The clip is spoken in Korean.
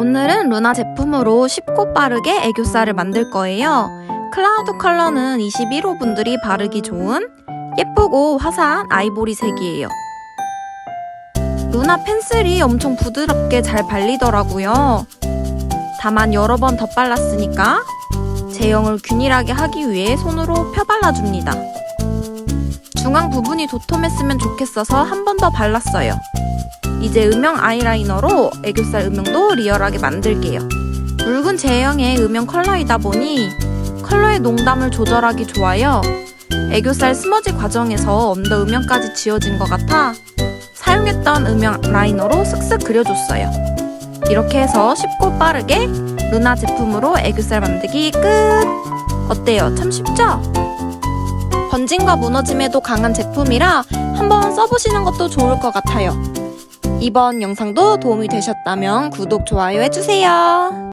오늘은 루나 제품으로 쉽고 빠르게 애교살을 만들 거예요. 클라우드 컬러는 21호 분들이 바르기 좋은 예쁘고 화사한 아이보리 색이에요. 루나 펜슬이 엄청 부드럽게 잘 발리더라고요. 다만 여러 번 덧발랐으니까 제형을 균일하게 하기 위해 손으로 펴발라줍니다. 중앙 부분이 도톰했으면 좋겠어서 한 번 더 발랐어요. 이제 음영 아이라이너로 애교살 음영도 리얼하게 만들게요. 묽은 제형의 음영 컬러이다 보니 컬러의 농담을 조절하기 좋아요. 애교살 스머지 과정에서 언더 음영까지 지워진 것 같아 사용했던 음영 라이너로 슥슥 그려줬어요. 이렇게 해서 쉽고 빠르게 루나 제품으로 애교살 만들기 끝! 어때요? 참 쉽죠? 번짐과 무너짐에도 강한 제품이라 한번 써보시는 것도 좋을 것 같아요. 이번 영상도 도움이 되셨다면 구독, 좋아요 해주세요.